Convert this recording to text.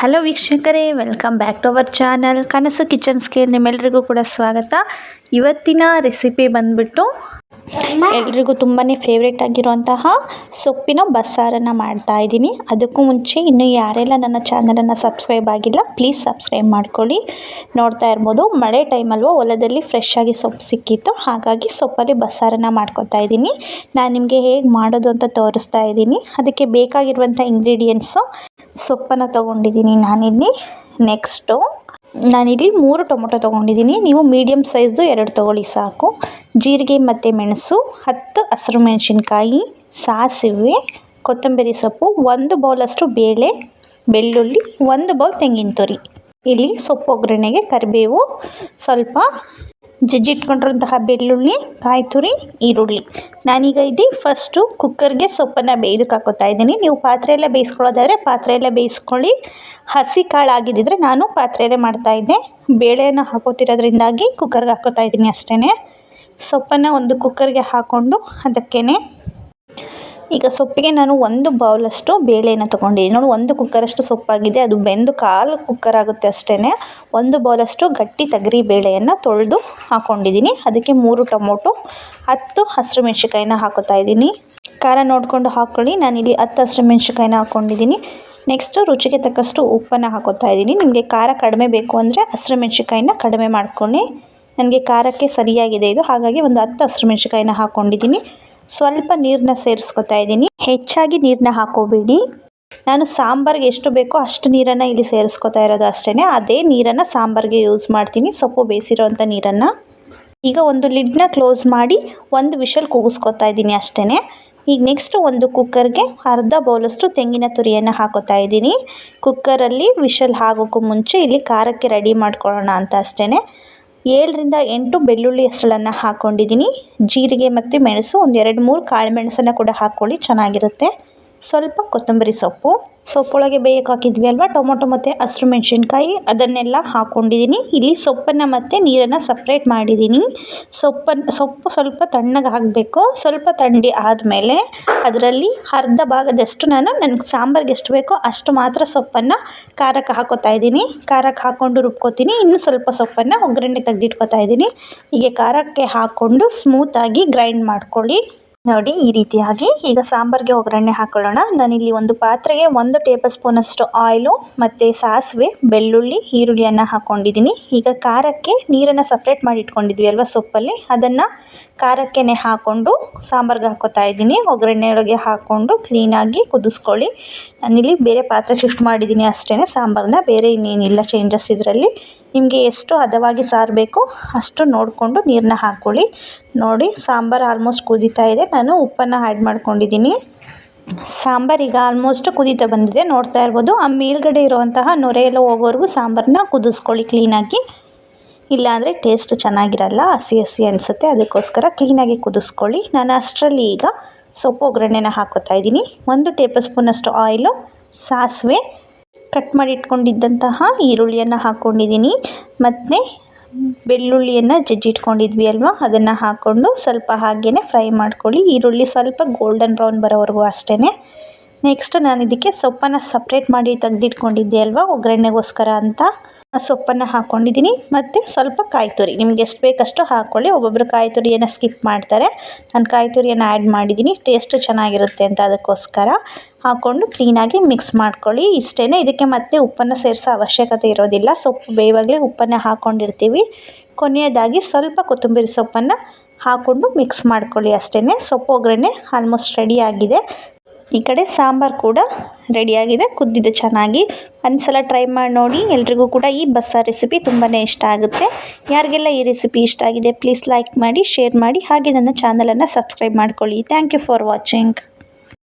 Hello ವೀಕ್ಷಕರೇ, welcome back to our channel. ಕನಸು ಕಿಚನ್ಸ್ಗೆ ನಿಮ್ಮೆಲ್ರಿಗೂ ಕೂಡ ಸ್ವಾಗತ. ಇವತ್ತಿನ ರೆಸಿಪಿ ಬಂದ್ಬಿಟ್ಟು ಎಲ್ರಿಗೂ ತುಂಬಾ ಫೇವ್ರೇಟ್ ಆಗಿರುವಂತಹ ಸೊಪ್ಪಿನ ಬಸ್ಸಾರನ್ನು ಮಾಡ್ತಾ ಇದ್ದೀನಿ. ಅದಕ್ಕೂ ಮುಂಚೆ ಇನ್ನು ಯಾರೆಲ್ಲ ನನ್ನ ಚಾನಲನ್ನು ಸಬ್ಸ್ಕ್ರೈಬ್ ಆಗಿಲ್ಲ ಪ್ಲೀಸ್ ಸಬ್ಸ್ಕ್ರೈಬ್ ಮಾಡ್ಕೊಳ್ಳಿ. ನೋಡ್ತಾ ಇರ್ಬೋದು, ಮಳೆ ಟೈಮಲ್ವ ಹೊಲದಲ್ಲಿ ಫ್ರೆಶ್ ಆಗಿ ಸೊಪ್ಪು ಸಿಕ್ಕಿತ್ತು, ಹಾಗಾಗಿ ಸೊಪ್ಪಲ್ಲಿ ಬಸ್ಸಾರನ್ನು ಮಾಡ್ಕೊತಾ ಇದ್ದೀನಿ. ನಾನು ನಿಮಗೆ ಹೇಗೆ ಮಾಡೋದು ಅಂತ ತೋರಿಸ್ತಾ ಇದ್ದೀನಿ. ಅದಕ್ಕೆ ಬೇಕಾಗಿರುವಂಥ ಇಂಗ್ರೀಡಿಯೆಂಟ್ಸು ಸೊಪ್ಪನ್ನು ತೊಗೊಂಡಿದ್ದೀನಿ ನಾನಿಲ್ಲಿ. ನೆಕ್ಸ್ಟು ನಾನಿಲ್ಲಿ ಮೂರು ಟೊಮೊಟೊ ತೊಗೊಂಡಿದ್ದೀನಿ. ನೀವು ಮೀಡಿಯಮ್ ಸೈಜ್ದು ಎರಡು ತೊಗೊಳ್ಳಿ ಸಾಕು. ಜೀರಿಗೆ ಮತ್ತು ಮೆಣಸು, ಹತ್ತು ಹಸಿರು ಮೆಣಸಿನ್ಕಾಯಿ, ಸಾಸಿವೆ, ಕೊತ್ತಂಬರಿ ಸೊಪ್ಪು, ಒಂದು ಬೌಲಷ್ಟು ಬೇಳೆ, ಬೆಳ್ಳುಳ್ಳಿ, ಒಂದು ಬೌಲ್ ತೆಂಗಿನ ತುರಿ. ಇಲ್ಲಿ ಸೊಪ್ಪು ಒಗ್ಗರಣೆಗೆ ಕರಿಬೇವು, ಸ್ವಲ್ಪ ಜಜ್ಜಿಟ್ಕೊಂಡಿರುವಂತಹ ಬೆಳ್ಳುಳ್ಳಿ ಕಾಯಿ ತುರಿ ಈರುಳ್ಳಿ. ನಾನೀಗ ಇಲ್ಲಿ ಫಸ್ಟು ಕುಕ್ಕರ್ಗೆ ಸೊಪ್ಪನ್ನು ಬೇಯ್ದಕ್ಕೆ ಹಾಕೋತಾ ಇದ್ದೀನಿ. ನೀವು ಪಾತ್ರೆಯಲ್ಲೇ ಬೇಯಿಸ್ಕೊಳ್ಳೋದಾದರೆ ಪಾತ್ರೆಯಲ್ಲೇ ಬೇಯಿಸ್ಕೊಳ್ಳಿ. ಹಸಿ ಕಾಳು ಆಗಿದ್ದಿದ್ರೆ ನಾನು ಪಾತ್ರೆಯಲ್ಲೇ ಮಾಡ್ತಾಯಿದ್ದೆ ಬೇಳೆಯನ್ನು ಹಾಕೋತಿರೋದ್ರಿಂದಾಗಿ ಕುಕ್ಕರ್ಗೆ ಹಾಕೋತಾ ಇದ್ದೀನಿ ಅಷ್ಟೇ ಸೊಪ್ಪನ್ನು ಒಂದು ಕುಕ್ಕರ್ಗೆ ಹಾಕ್ಕೊಂಡು ಅದಕ್ಕೇ ಈಗ ಸೊಪ್ಪಿಗೆ ನಾನು ಒಂದು ಬೌಲಷ್ಟು ಬೇಳೆನ ತೊಗೊಂಡಿದ್ದೀನಿ. ನೋಡಿ, ಒಂದು ಕುಕ್ಕರಷ್ಟು ಸೊಪ್ಪಾಗಿದೆ. ಅದು ಬೆಂದು ಕಾಲು ಕುಕ್ಕರ್ ಆಗುತ್ತೆ ಅಷ್ಟೇ ಒಂದು ಬೌಲಷ್ಟು ಗಟ್ಟಿ ತಗರಿ ಬೇಳೆಯನ್ನು ತೊಳೆದು ಹಾಕ್ಕೊಂಡಿದ್ದೀನಿ ಅದಕ್ಕೆ ಮೂರು ಟೊಮೊಟೊ, ಹತ್ತು ಹಸಿರು ಮೆಣಸಿಕಾಯಿನ ಹಾಕೋತಾ ಇದ್ದೀನಿ. ಖಾರ ನೋಡಿಕೊಂಡು ಹಾಕ್ಕೊಳ್ಳಿ ನಾನಿಲ್ಲಿ ಹತ್ತು ಹಸಿರು ಮೆಣಸಿಕಾಯಿನ ಹಾಕ್ಕೊಂಡಿದ್ದೀನಿ ನೆಕ್ಸ್ಟು ರುಚಿಗೆ ತಕ್ಕಷ್ಟು ಉಪ್ಪನ್ನು ಹಾಕೋತಾ ಇದ್ದೀನಿ. ನಿಮಗೆ ಖಾರ ಕಡಿಮೆ ಬೇಕು ಅಂದರೆ ಹಸಿರು ಮೆಣಸಿಕಾಯಿನ ಕಡಿಮೆ ಮಾಡ್ಕೊಳ್ಳಿ. ನನಗೆ ಖಾರಕ್ಕೆ ಸರಿಯಾಗಿದೆ ಇದು. ಹಾಗಾಗಿ ಒಂದು ಹತ್ತು ಹಸಿರು ಮೆಣಸಿಕಾಯಿನ ಹಾಕ್ಕೊಂಡಿದ್ದೀನಿ ಸ್ವಲ್ಪ ನೀರನ್ನ ಸೇರಿಸ್ಕೊತಾ ಇದ್ದೀನಿ. ಹೆಚ್ಚಾಗಿ ನೀರನ್ನ ಹಾಕೋಬೇಡಿ. ನಾನು ಸಾಂಬಾರ್ಗೆ ಎಷ್ಟು ಬೇಕೋ ಅಷ್ಟು ನೀರನ್ನು ಇಲ್ಲಿ ಸೇರಿಸ್ಕೊತಾ ಇರೋದು ಅಷ್ಟೇ ಅದೇ ನೀರನ್ನು ಸಾಂಬಾರ್ಗೆ ಯೂಸ್ ಮಾಡ್ತೀನಿ. ಸೊಪ್ಪು ಬೇಯಿಸಿರೋವಂಥ ನೀರನ್ನು. ಈಗ ಒಂದು ಲಿಡ್ನ ಕ್ಲೋಸ್ ಮಾಡಿ ಒಂದು ವಿಷಲ್ ಕೂಗಿಸ್ಕೊತಾ ಇದ್ದೀನಿ ಅಷ್ಟೇ ಈಗ ನೆಕ್ಸ್ಟ್ ಒಂದು ಕುಕ್ಕರ್ಗೆ ಅರ್ಧ ಬೌಲಷ್ಟು ತೆಂಗಿನ ತುರಿಯನ್ನು ಹಾಕೋತಾ ಇದ್ದೀನಿ. ಕುಕ್ಕರಲ್ಲಿ ವಿಷಲ್ ಹಾಕೋಕ್ಕೂ ಮುಂಚೆ ಇಲ್ಲಿ ಖಾರಕ್ಕೆ ರೆಡಿ ಮಾಡ್ಕೊಳ್ಳೋಣ ಅಂತ ಅಷ್ಟೇ ಏಳರಿಂದ ಎಂಟು ಬೆಳ್ಳುಳ್ಳಿ ಹೆಸಳನ್ನು ಹಾಕ್ಕೊಂಡಿದ್ದೀನಿ ಜೀರಿಗೆ ಮತ್ತು ಮೆಣಸು ಒಂದು ಎರಡು ಮೂರು ಕಾಳು ಮೆಣಸನ್ನು ಕೂಡ ಹಾಕ್ಕೊಳ್ಳಿ ಚೆನ್ನಾಗಿರುತ್ತೆ. ಸ್ವಲ್ಪ ಕೊತ್ತಂಬರಿ ಸೊಪ್ಪು. ಸೊಪ್ಪೊಳಗೆ ಬೇಯಕ್ಕೆ ಹಾಕಿದ್ವಿ ಅಲ್ವಾ? ಟೊಮೊಟೊ ಮತ್ತು ಹಸಿರು ಮೆಣಸಿನ್ಕಾಯಿ. ಅದನ್ನೆಲ್ಲ ಹಾಕ್ಕೊಂಡಿದ್ದೀನಿ ಇಲ್ಲಿ ಸೊಪ್ಪನ್ನು ಮತ್ತು ನೀರನ್ನು ಸಪ್ರೇಟ್ ಮಾಡಿದ್ದೀನಿ. ಸೊಪ್ಪನ್ನು ಸೊಪ್ಪು ಸ್ವಲ್ಪ ತಣ್ಣಗೆ ಹಾಕಬೇಕು ಸ್ವಲ್ಪ ಥಂಡಿ ಆದಮೇಲೆ ಅದರಲ್ಲಿ ಅರ್ಧ ಭಾಗದಷ್ಟು ನಾನು ನನಗೆ ಸಾಂಬಾರ್ಗೆ ಎಷ್ಟು ಬೇಕೋ ಅಷ್ಟು ಮಾತ್ರ ಸೊಪ್ಪನ್ನು ಖಾರಕ್ಕೆ ಹಾಕೋತಾ ಇದ್ದೀನಿ. ಖಾರಕ್ಕೆ ಹಾಕ್ಕೊಂಡು ರುಬ್ಕೋತೀನಿ. ಇನ್ನು ಸ್ವಲ್ಪ ಸೊಪ್ಪನ್ನು ಒಗ್ಗರಣೆ ತೆಗೆದಿಟ್ಕೋತಾ ಇದ್ದೀನಿ. ಹೀಗೆ ಖಾರಕ್ಕೆ ಹಾಕ್ಕೊಂಡು ಸ್ಮೂತಾಗಿ ಗ್ರೈಂಡ್ ಮಾಡ್ಕೊಳ್ಳಿ. ನೋಡಿ ಈ ರೀತಿಯಾಗಿ ಈಗ ಸಾಂಬಾರ್ಗೆ ಒಗ್ಗರಣೆ ಹಾಕೊಳ್ಳೋಣ. ನಾನಿಲ್ಲಿ ಒಂದು ಪಾತ್ರೆಗೆ ಒಂದು ಟೇಬಲ್ ಸ್ಪೂನಷ್ಟು ಆಯಿಲು ಮತ್ತು ಸಾಸಿವೆ, ಬೆಳ್ಳುಳ್ಳಿ, ಈರುಳ್ಳಿಯನ್ನು ಹಾಕ್ಕೊಂಡಿದ್ದೀನಿ ಈಗ ಖಾರಕ್ಕೆ ನೀರನ್ನು ಸಪ್ರೇಟ್ ಮಾಡಿ ಇಟ್ಕೊಂಡಿದ್ವಿ ಅಲ್ವಾ ಸೊಪ್ಪಲ್ಲಿ? ಅದನ್ನು ಖಾರಕ್ಕೆ ಹಾಕ್ಕೊಂಡು ಸಾಂಬಾರ್ಗೆ ಹಾಕೋತಾ ಇದ್ದೀನಿ. ಒಗ್ಗರಣೆ ಒಳಗೆ ಹಾಕ್ಕೊಂಡು ಕ್ಲೀನಾಗಿ ಕುದಿಸ್ಕೊಳ್ಳಿ. ನಾನಿಲ್ಲಿ ಬೇರೆ ಪಾತ್ರೆ ಶಿಫ್ಟ್ ಮಾಡಿದ್ದೀನಿ ಅಷ್ಟೇ ಸಾಂಬಾರನ್ನ ಬೇರೆ ಇನ್ನೇನಿಲ್ಲ ಚೇಂಜಸ್ ಇದರಲ್ಲಿ. ನಿಮಗೆ ಎಷ್ಟು ಹದವಾಗಿ ಸಾರು ಬೇಕೋ ಅಷ್ಟು ನೋಡಿಕೊಂಡು ನೀರನ್ನ ಹಾಕ್ಕೊಳ್ಳಿ ನೋಡಿ, ಸಾಂಬಾರು ಆಲ್ಮೋಸ್ಟ್ ಕುದೀತಾ ಇದೆ. ನಾನು ಉಪ್ಪನ್ನು ಆ್ಯಡ್ ಮಾಡ್ಕೊಂಡಿದ್ದೀನಿ. ಸಾಂಬಾರೀಗ ಆಲ್ಮೋಸ್ಟ್ ಕುದೀತಾ ಬಂದಿದೆ. ನೋಡ್ತಾ ಇರ್ಬೋದು, ಆ ಮೇಲ್ಗಡೆ ಇರುವಂತಹ ನೊರೆ ಎಲ್ಲ ಹೋಗೋವರೆಗೂ ಸಾಂಬಾರನ್ನ ಕುದಿಸ್ಕೊಳ್ಳಿ ಕ್ಲೀನಾಗಿ ಇಲ್ಲಾಂದರೆ ಟೇಸ್ಟ್ ಚೆನ್ನಾಗಿರಲ್ಲ, ಹಸಿ ಹಸಿ ಅನಿಸುತ್ತೆ. ಅದಕ್ಕೋಸ್ಕರ ಕ್ಲೀನಾಗಿ ಕುದಿಸ್ಕೊಳ್ಳಿ. ನಾನು ಅಷ್ಟರಲ್ಲಿ ಈಗ ಸೊಪ್ಪು ಒಗ್ಗರಣೆನ ಹಾಕೋತಾ ಇದ್ದೀನಿ. ಒಂದು ಟೇಬಲ್ ಸ್ಪೂನಷ್ಟು ಆಯಿಲು ಸಾಸಿವೆ ಕಟ್ ಮಾಡಿ ಇಟ್ಕೊಂಡಿದ್ದಂತಹ ಈರುಳ್ಳಿಯನ್ನು ಹಾಕ್ಕೊಂಡಿದ್ದೀನಿ ಮತ್ತು ಬೆಳ್ಳುಳ್ಳಿಯನ್ನು ಜಜ್ಜಿಟ್ಕೊಂಡಿದ್ವಿ ಅಲ್ವಾ? ಅದನ್ನು ಹಾಕ್ಕೊಂಡು ಸ್ವಲ್ಪ ಹಾಗೇ ಫ್ರೈ ಮಾಡ್ಕೊಳ್ಳಿ. ಈರುಳ್ಳಿ ಸ್ವಲ್ಪ ಗೋಲ್ಡನ್ ಬ್ರೌನ್ ಬರೋವರೆಗೂ ಅಷ್ಟೇ ನೆಕ್ಸ್ಟ್ ನಾನು ಇದಕ್ಕೆ ಸೊಪ್ಪನ್ನು ಸಪ್ರೇಟ್ ಮಾಡಿ ತೆಗೆದಿಟ್ಕೊಂಡಿದ್ದೆ ಅಲ್ವಾ? ಒಗ್ಗರಣೆಗೋಸ್ಕರ ಅಂತ. ಸೊಪ್ಪನ್ನು ಹಾಕ್ಕೊಂಡಿದ್ದೀನಿ ಮತ್ತು ಸ್ವಲ್ಪ ಕಾಯಿ ತುರಿ. ನಿಮ್ಗೆ ಎಷ್ಟು ಬೇಕಷ್ಟು ಹಾಕ್ಕೊಳ್ಳಿ ಒಬ್ಬೊಬ್ಬರು ಕಾಯಿ ತುರಿಯನ್ನು ಸ್ಕಿಪ್ ಮಾಡ್ತಾರೆ. ನಾನು ಕಾಯಿ ತುರಿಯನ್ನು ಆ್ಯಡ್ ಮಾಡಿದ್ದೀನಿ ಟೇಸ್ಟ್ ಚೆನ್ನಾಗಿರುತ್ತೆ ಅಂತ ಅದಕ್ಕೋಸ್ಕರ. ಹಾಕ್ಕೊಂಡು ಕ್ಲೀನಾಗಿ ಮಿಕ್ಸ್ ಮಾಡ್ಕೊಳ್ಳಿ. ಇಷ್ಟೇ ಇದಕ್ಕೆ ಮತ್ತೆ ಉಪ್ಪನ್ನು ಸೇರಿಸೋ ಅವಶ್ಯಕತೆ ಇರೋದಿಲ್ಲ. ಸೊಪ್ಪು ಬೇವಾಗಲೇ ಉಪ್ಪನ್ನು ಹಾಕ್ಕೊಂಡಿರ್ತೀವಿ ಕೊನೆಯದಾಗಿ ಸ್ವಲ್ಪ ಕೊತ್ತಂಬರಿ ಸೊಪ್ಪನ್ನು ಹಾಕ್ಕೊಂಡು ಮಿಕ್ಸ್ ಮಾಡ್ಕೊಳ್ಳಿ ಅಷ್ಟೇ ಸೊಪ್ಪು ಒಗ್ಗರಣೆ ಆಲ್ಮೋಸ್ಟ್ ರೆಡಿ ಆಗಿದೆ. ಈ ಕಡೆ ಸಾಂಬಾರು ಕೂಡ ರೆಡಿಯಾಗಿದೆ ಕುದ್ದಿದೆ ಚೆನ್ನಾಗಿ. ಒಂದ್ಸಲ ಟ್ರೈ ಮಾಡಿ ನೋಡಿ. ಎಲ್ರಿಗೂ ಕೂಡ ಈ ಬಸ್ಸಾರು ರೆಸಿಪಿ ತುಂಬಾ ಇಷ್ಟ ಆಗುತ್ತೆ. ಯಾರಿಗೆಲ್ಲ ಈ ರೆಸಿಪಿ ಇಷ್ಟ ಆಗಿದೆ ಪ್ಲೀಸ್ ಲೈಕ್ ಮಾಡಿ ಶೇರ್ ಮಾಡಿ. ಹಾಗೆ ನನ್ನ ಚಾನಲನ್ನು ಸಬ್ಸ್ಕ್ರೈಬ್ ಮಾಡ್ಕೊಳ್ಳಿ. Thank you for watching